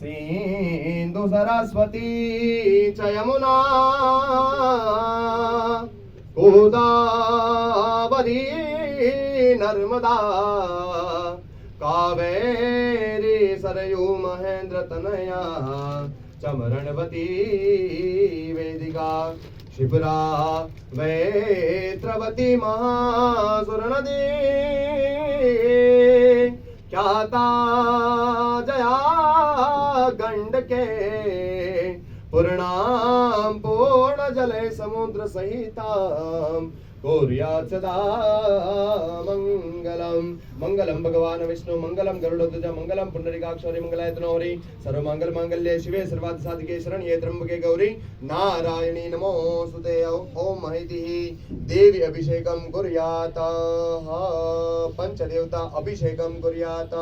सिन्धु सरस्वती च यमुना गोदावरी नर्मदा। कावेरी सरयू महेंद्र तनया। चमरणवती वेदिका। शिप्रा वैत्रवती महासुरनदी। ख्याता जया गंड के पूर्णां पूर्णजले समुद्रसहितां कुर्यात् सदा मङ्गलम्। मङ्गलं भगवान्, विष्णु मङ्गलं गरुडध्वज मङ्गलं पुण्डरीकाक्षरि मङ्गलायतनोहरि सर्वमङ्गलमाङ्गल्ये शिवे सर्वार्थसाधिके शरण्ये त्र्यम्बके गौरी। नारायणी नमोऽस्तुते ॐ महितिः देवी अभिषेकं कुर्यात्। पञ्चदेवता अभिषेकं कुर्यात्।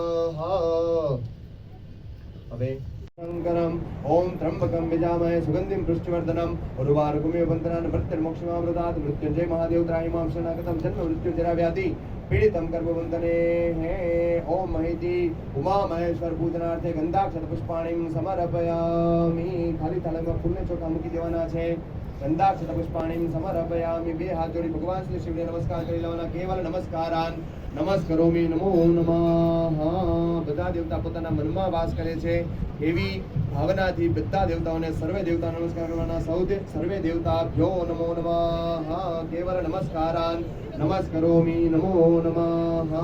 હવે शङ्करम् ॐ त्र्यम्बकं विजामहे सुगन्धिं पुष्टिवर्धनम् उर्वारुकुमे वन्दनान् मृत्युर्मोक्षमामृतात् मृत्युञ्जय महादेवत्रायि मां शरणागतं जन्म मृत्युञ्जराव्याधि पीडितं कर्मवन्दने हे ॐ महिति उमा महेश्वर पूजनार्थे ગંધાક્ષર પુષ્પાણીમ સમર્પયામી ખાલી થાળીમાં પુણ્ય ચોખા મૂકી દેવાના છે ગંધાક્ષર પુષ્પાણી સમર્પયામિ બે હાથ જોડી ભગવાન શ્રી શિવને નમસ્કાર કરી લેવાના. કેવલ નમસ્કારાન. નમસ્કરોમી નમો નમઃ. બધા દેવતા પોતાના મનમાં વાસ કરે છે. એવી ભાવનાથી બધા દેવતાઓને સર્વે દેવતા નમસ્કાર કરવાના. સૌ સર્વે દેવતા ભ્યો નમો નમઃ. કેવલ નમસ્કારાન. નમસ્કરોમી નમો નમઃ.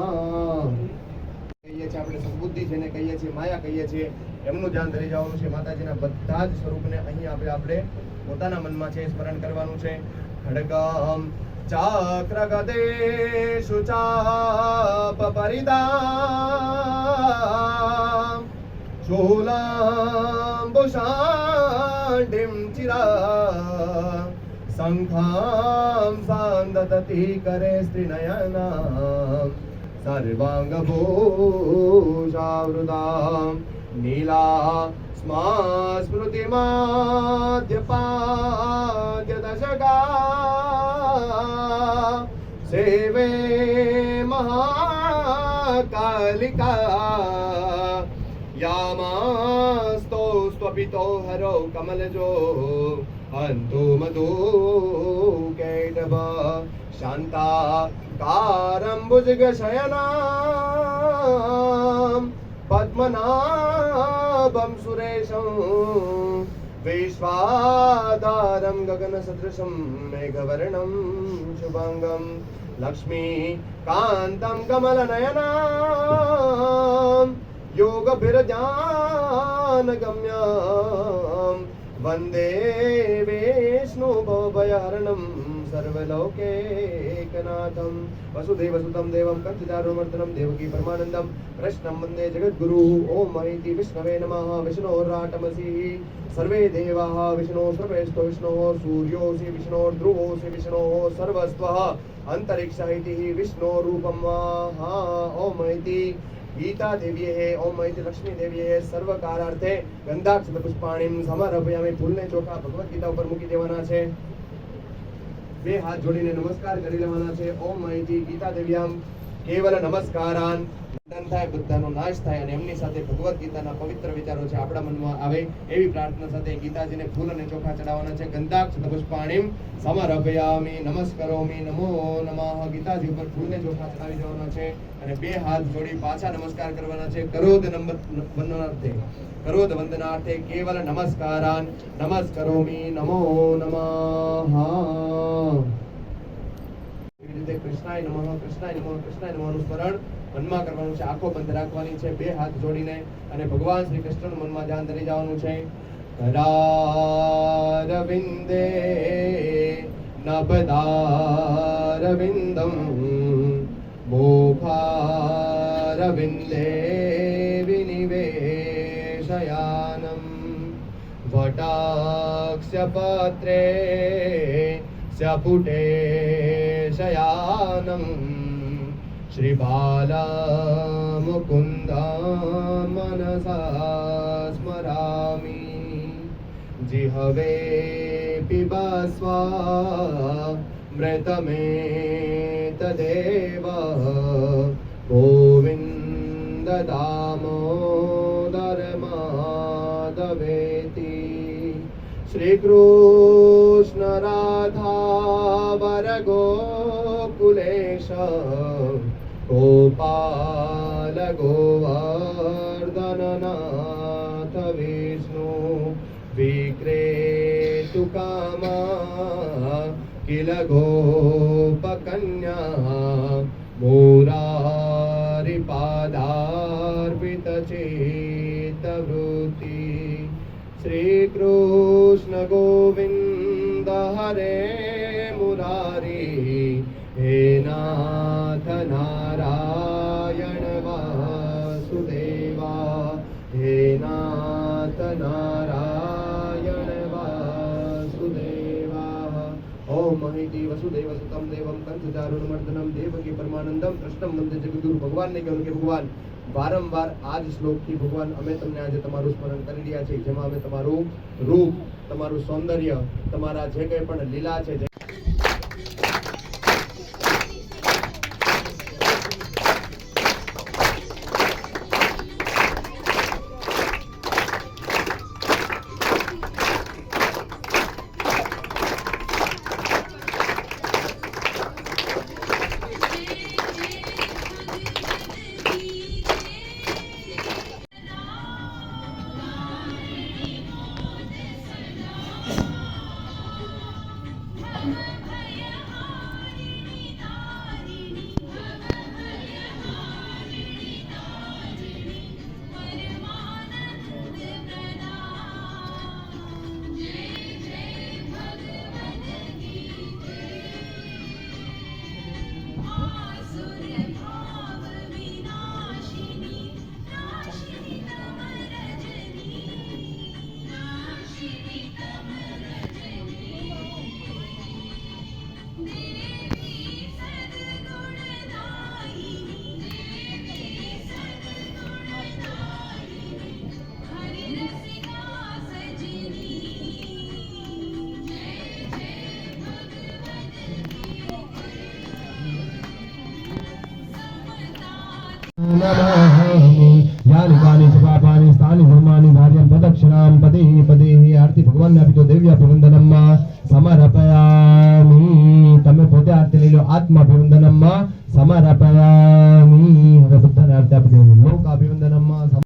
કહીએ છીએ આપણે સદબુદ્ધિ જેને કહીએ છીએ માયા કહીએ છીએ. એમનું ધ્યાન ધરી જવાનું છે. માતાજીના બધા જ સ્વરૂપને અહીં આપણે આપણે પોતાના મનમાં છે, સ્મરણ કરવાનું છે. ખડગમ ચાક્રગદેશુ ચાપ પરિદા શૂલાંબુષાંડિમ ચિરા. શંખામ સાંદતી કરે સ્ત્રીનયના સર્વાંગભૂષાવૃદામ નીલા स्मा स्मृतिमाद्यपाद्यदशगा सेवे महाकालिका। यामास्तोस्त्वपितो हरो कमलजो। हन्तु मधु कैटभ शान्ता कारम्बुजगशयनां पद्मनाभं सुरेशं विश्वाधारं गगनसदृशं मेघवर्णं शुभाङ्गं लक्ष्मीकान्तं कमलनयनां योगभिरजानगम्यां वंदे विष्णुभवभयहरणं सर्वलोकैकनाथं वसुदेवसुतं देवं कञ्चचारुमर्दनं देवकी परमानन्दं कृष्णं वन्दे जगद्गुरुः ॐ महिति विष्णवे नमः विष्णोराटमसि सर्वे देवाः विष्णो सर्वेष्टो विष्णोः सूर्योऽसि विष्णोर्ध्रुवोऽसि विष्णोः सर्वस्वः अन्तरिक्षः इति विष्णोरूपं वा हा ॐ इति गीता देव्येः ॐ इति लक्ष्मी देव्येः સર્વકારાર્થે ગંધાક્ષત પુષ્પાણીમ સમર્પયામિ ફૂલને ચોખા ભગવદ્ ગીતા ઉપર મૂકી દેવાના છે બે હાથ જોડીને નમસ્કાર કરી લેવાના છે. ઓમ માહિતી ગીતા દેવ્યામ. કેવલ નમસ્કારાન. બંધન થાય, બધાનો નાશ થાય અને એમની સાથે ભગવદ્ ગીતાના પવિત્ર વિચારો છે આપણા મનમાં આવે એવી પ્રાર્થના સાથે ગીતાજીને ફૂલ અને ચોખા ચડાવવાના છે. ગંધાક્ષ પુષ્પાણીમ સમર્પયામિ નમસ્કરોમિ નમો નમઃ. ગીતાજી ઉપર ફૂલને ચોખા ચડાવી દેવાના છે અને બે હાથ જોડી પાછા નમસ્કાર કરવાના છે. કરોદ નંબર વંદનાર્થે. કરોદ વંદનાર્થે કેવલ નમસ્કારાન નમસ્કરોમી નમો નમઃ એવી રીતે કૃષ્ણાય કરવાનું છે. આંખો બંધ રાખવાની છે, બે હાથ જોડીને અને ભગવાન શ્રી કૃષ્ણનું મનમાં ધ્યાન ધરી જવાનું છે. કરારવિંદે નભદારવિંદમ મુખારવિંદે वटाक्षपत्रे स्यपुटे शयानं। श्रीबालामुकुन्दा मनसा स्मरामि। जिहवे पिबस्वा मृतमेतदेव। गोविन्द श्रीकृष्ण राधा वरगोकुलेश गोपाल गोवर्धननाथ विष्णु विक्रेतुकामा किल गोपकन्या मुरारिपादार्पितचेतवृत्ति श्रीकृष्ण गोविंद हरे मुरारी, हे नाथ नारायण वासुदेवा, हे नाथ नारायण वासुदेवा। ओम महिति वसुदेव सुतं मर्दनम देव के परमानंदम कृष्णम मंदिर जगदुरु भगवान ने कहा उनके भगवान। વારંવાર આ જ શ્લોકથી ભગવાન અમે તમને આજે તમારું સ્મરણ કરી રહ્યા છીએ, જેમાં અમે તમારું રૂપ, તમારું સૌંદર્ય, તમારા જે કંઈ પણ લીલા છે, જે నమః యాని కాని సుపాపాని స్థాని ధర్మాని ధార్యం ప్రదక్షిణాం పదే పదే ఆర్తి భగవాన్ అపితో તમે પોતે આરતી લઈ લો આત્મ અભિવંદનમ્મા સમર્પયામી હવે બધાને આરતી આપી દેવાની લોક અભિવંદનમ્મા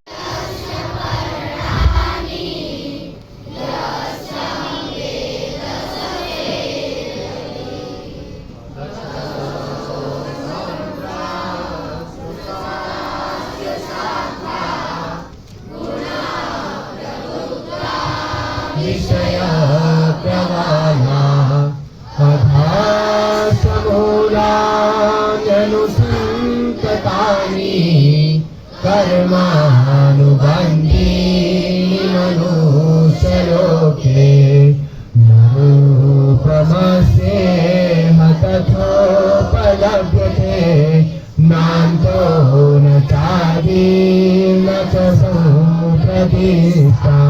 सम्प्रतिष्ठा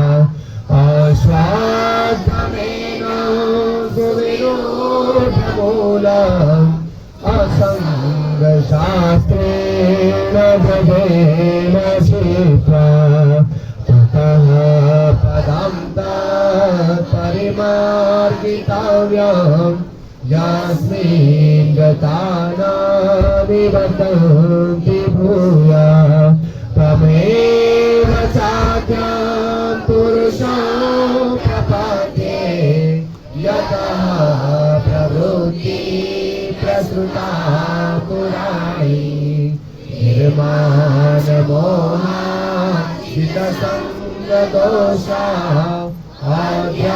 अश्वात्थमेन सुविरूढमूलम् असङ्गशास्त्रेण भजेन शित्वा ततः पदं तत्परिमार्गितव्यम् यस्मिन् भूया प्रसृता पुराणी निर्माणमोहाजितसङ्गदोषा आध्यात्मनित्या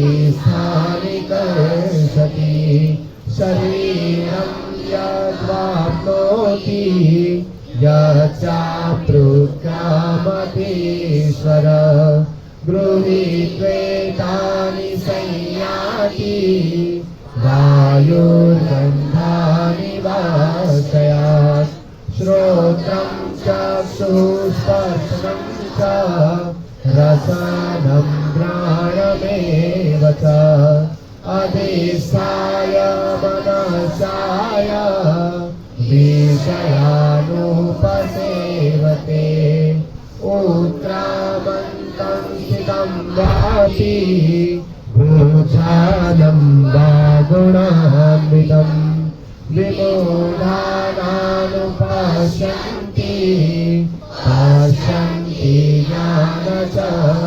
तीर्थानि कर्षति शरीरं यद्वाप्नोति यच्चाप विषयानुपसेवते उत्क्रामन्तं स्थितं वापि। भूषानं वा गुणान्वितम् विमूढानानुपश्यन्ति पश्यन्ति ज्ञानचक्षुषः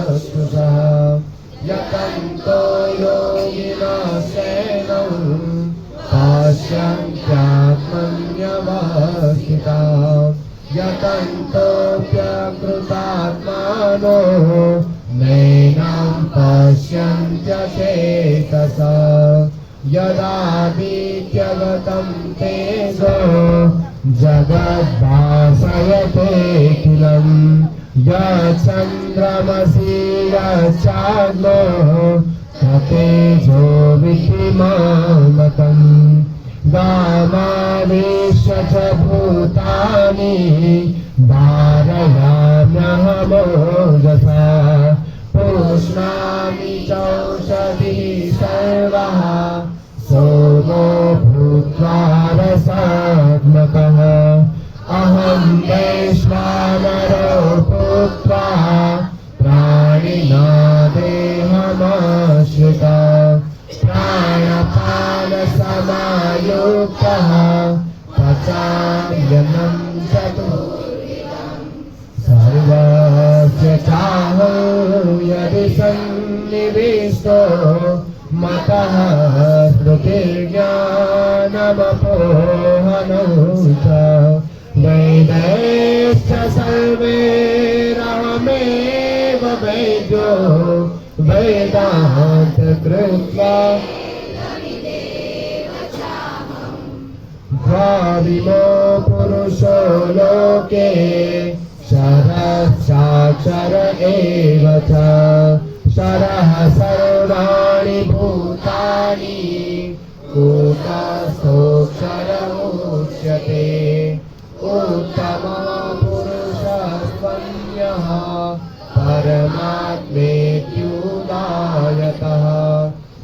यतन्तोऽप्यकृतात्मानो नैनां पश्यन्त्यते तस यदा विगतं जगद्भासयते किलम् चन्द्रमसि यामो तेषो विषिमा मतं वा भूतानि धारयाम्यहमोजसा पुष्णामि चौषधिः श्रुतिर्ज्ञानमपोहनौ च वैदैश्च वैद्यो। कृत्वा भाविमो पुरुषो लोके शरश्चाक्षर एव च। शरः सर्वाणि भूतानि। उच्यते उत्तमः पुरुषस्त्वन्यः परमात्मेत्युदायतः।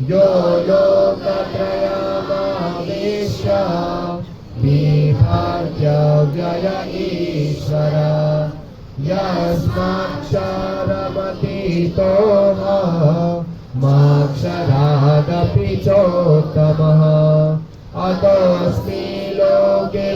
यो लोकत्रयमावेश्य विभाज्यव्यय ईश्वर। माक्षरादपि चोत्तमः। अतोऽस्मि लोके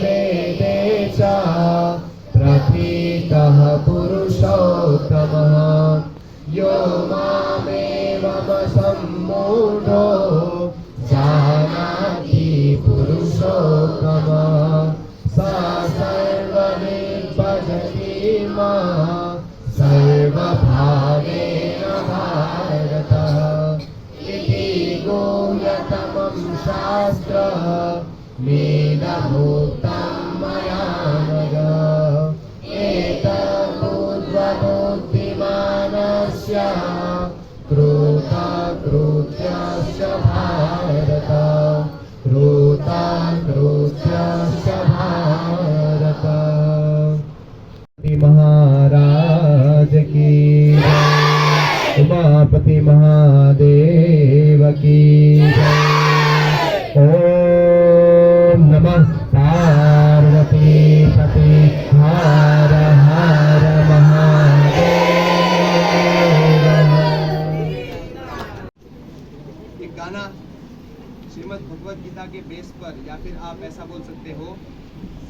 पर या फिर आप ऐसा बोल सकते हो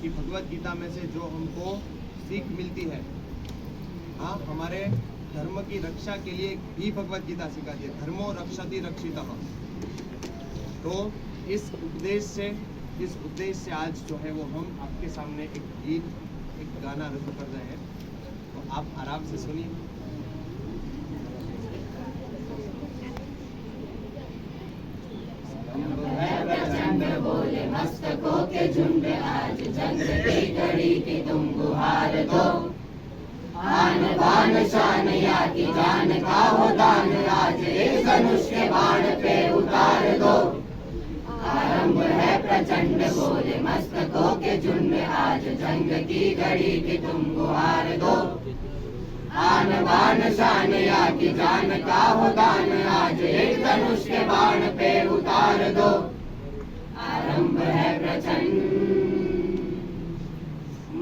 कि भगवत गीता में से जो हमको सीख मिलती है हाँ हमारे धर्म की रक्षा के लिए भी भगवत गीता सिखाती है धर्मो रक्षति रक्षित। तो इस उपदेश से, इस उपदेश से आज जो है वो हम आपके सामने एक गीत, एक गाना रजू कर रहे हैं। तो आप आराम से सुनिए चंद्र बोले मस्तकों के झुंड आज जंग की घड़ी की तुम गुहार दो आन बान शान या की जान का हो दान आज इस धनुष के बाण पे उतार दो। आरंभ है प्रचंड बोले मस्तकों के झुंड आज जंग की घड़ी की तुम गुहार दो। आन बान शान या की जान का हो दान आज एक धनुष के बाण पे उतार दो। आरंभ है प्रचंड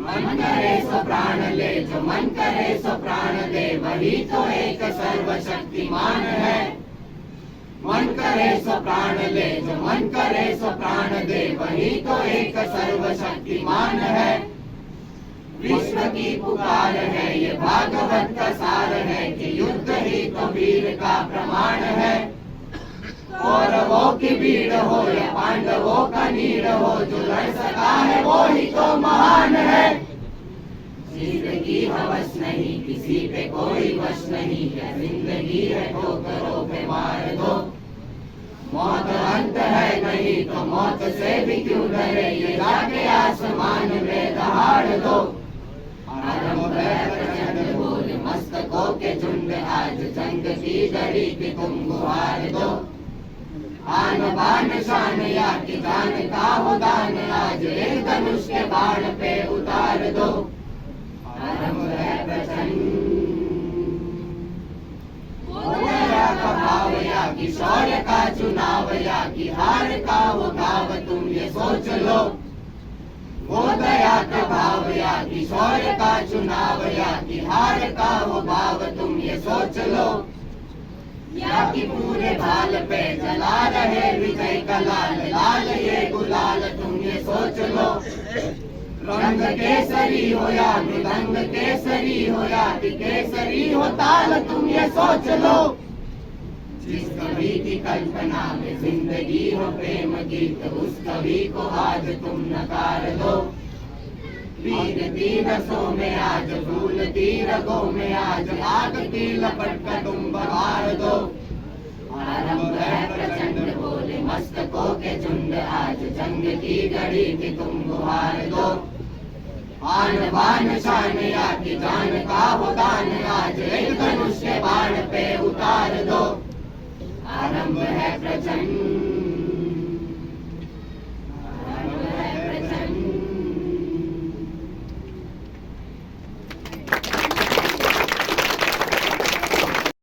मन करे सो प्राण ले जो मन करे सो प्राण दे वही तो एक सर्वशक्तिमान है। मन करे सो प्राण ले जो मन करे सो प्राण दे वही तो एक सर्वशक्तिमान है। विश्व की पुकार है, ये भागवत का सार है कि युद्ध ही तो वीर का प्रमाण है। कौरवों की भीड़ हो या पांडवों का नीड़ हो जो लड़ सका है वो ही तो महान है ज़िंदगी हवस नहीं किसी पे कोई वश नहीं है ज़िंदगी है तो करो पे मार दो मौत अंत है नहीं तो मौत से भी क्यों डरे ये जाके आसमान में दहाड़ दो है मस्तकों के झुंड आज जंग की घड़ी की तुम गुहार दो आन बान शान या की जान का हो दान, आज एक धनुष के बाण पे उतार दो। शौर्य का चुनाव या की हार का वो भाव, तुम ये सोच लो। वो दया का भाव या की शौर्य का चुनाव या की हार का वो भाव, तुम ये सोच लो। या कि पूरे भाल पे जला रहे विजय का लाल लाल ये गुलाल, तुम ये सोच लो। रंग केसरी हो या मृदंग केसरी हो या केसरी हो ताल, तुम ये सोच लो। जिस कवि की कल्पना में ज़िंदगी हो प्रेम गीत, उस कवि को आज तुम नकार दो। वीर तीरसों में आज, फूल तीरगों में आज, आग की लपट का तुम बहार दो। आरंभ है प्रचंड बोले, मस्तकों के झुंड आज, जंग की घड़ी की तुम गुहार दो। आन बान शान की जान का हो दान आज, एक धनुष के बाण पे उतार दो। आरंभ है प्रचंड